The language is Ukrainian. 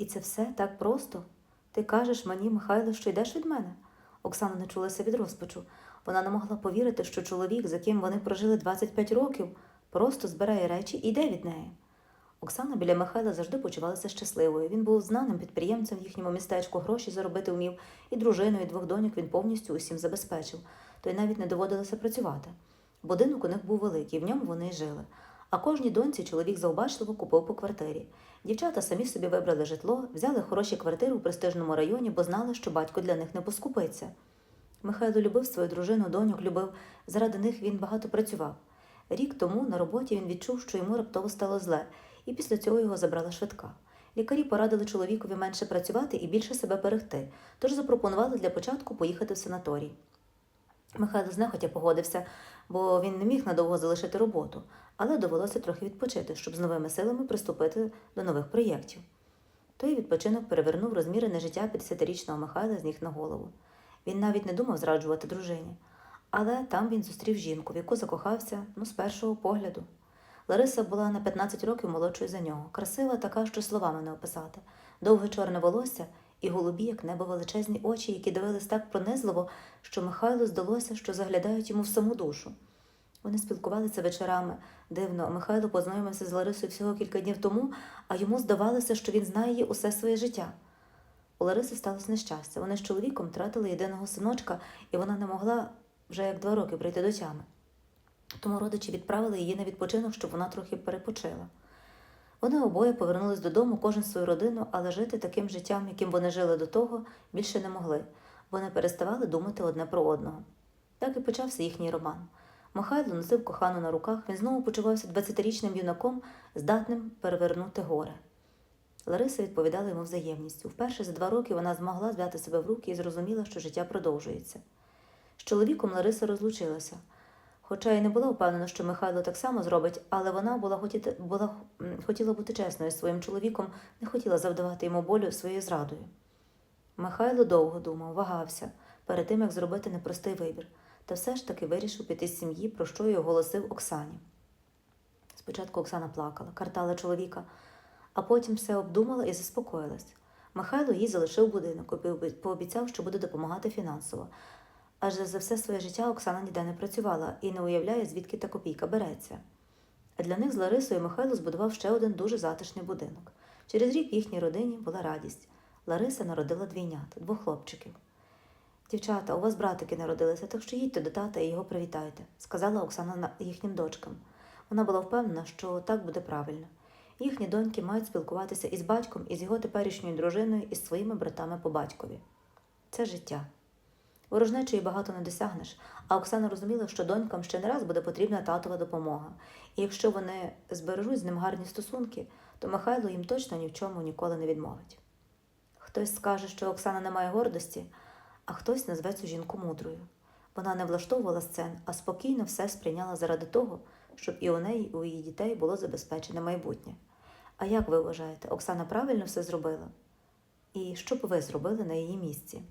І це все так просто. Ти кажеш мені, Михайло, що йдеш від мене? Оксана не чулася від розпачу. Вона не могла повірити, що чоловік, з яким вони прожили 25 років, просто збирає речі і йде від неї. Оксана біля Михайла завжди почувалася щасливою. Він був знаним підприємцем в їхньому містечку, гроші заробити вмів, і дружину, і двох доньок він повністю усім забезпечив, то й навіть не доводилося працювати. Будинок у них був великий, в ньому вони й жили. А кожній доньці чоловік завбачливо купив по квартирі. Дівчата самі собі вибрали житло, взяли хороші квартири у престижному районі, бо знали, що батько для них не поскупиться. Михайло любив свою дружину, доньок любив, заради них він багато працював. Рік тому на роботі він відчув, що йому раптово стало зле, і після цього його забрала швидка. Лікарі порадили чоловікові менше працювати і більше себе берегти, тож запропонували для початку поїхати в санаторій. Михайло знехотя погодився, бо він не міг надовго залишити роботу, але довелося трохи відпочити, щоб з новими силами приступити до нових проєктів. Той відпочинок перевернув розмірене життя 50-річного Михайла з ніг на голову. Він навіть не думав зраджувати дружині. Але там він зустрів жінку, в яку закохався ну, з першого погляду. Лариса була на 15 років молодшою за нього, красива така, що словами не описати, довге чорне волосся і голубі, як небо величезні очі, які дивились так пронизливо, що Михайлу здалося, що заглядають йому в саму душу. Вони спілкувалися вечорами. Дивно, Михайло познайомився з Ларисою всього кілька днів тому, а йому здавалося, що він знає її усе своє життя. У Лариси сталося нещастя. Вони з чоловіком втратили єдиного синочка, і вона не могла вже як два роки прийти до тями. Тому родичі відправили її на відпочинок, щоб вона трохи перепочила. Вони обоє повернулись додому, кожен свою родину, але жити таким життям, яким вони жили до того, більше не могли. Вони переставали думати одне про одного. Так і почався їхній роман. Михайло носив кохану на руках, він знову почувався 20-річним юнаком, здатним перевернути горе. Лариса відповідала йому взаємністю. Вперше за два роки вона змогла взяти себе в руки і зрозуміла, що життя продовжується. З чоловіком Лариса розлучилася. Хоча й не була впевнена, що Михайло так само зробить, але вона була, хотіти, була хотіла бути чесною з своїм чоловіком, не хотіла завдавати йому болю своєю зрадою. Михайло довго думав, вагався перед тим, як зробити непростий вибір, та все ж таки вирішив піти з сім'ї, про що й оголосив Оксані. Спочатку Оксана плакала, картала чоловіка, а потім все обдумала і заспокоїлась. Михайло їй залишив будинок, і пообіцяв, що буде допомагати фінансово. Адже за все своє життя Оксана ніде не працювала і не уявляє, звідки та копійка береться. А для них з Ларисою Михайло збудував ще один дуже затишний будинок. Через рік їхній родині була радість. Лариса народила двійнят, двох хлопчиків. Дівчата, у вас братики народилися, так що їдьте до тата і його привітайте, сказала Оксана їхнім дочкам. Вона була впевнена, що так буде правильно. Їхні доньки мають спілкуватися із батьком, із його теперішньою дружиною, і з своїми братами по батькові. Це життя. Ворожнечої багато не досягнеш, а Оксана розуміла, що донькам ще не раз буде потрібна татова допомога. І якщо вони збережуть з ним гарні стосунки, то Михайло їм точно ні в чому ніколи не відмовить. Хтось скаже, що Оксана не має гордості, а хтось назве цю жінку мудрою. Вона не влаштовувала сцен, а спокійно все сприйняла заради того, щоб і у неї, і у її дітей було забезпечене майбутнє. А як ви вважаєте, Оксана правильно все зробила? І що б ви зробили на її місці?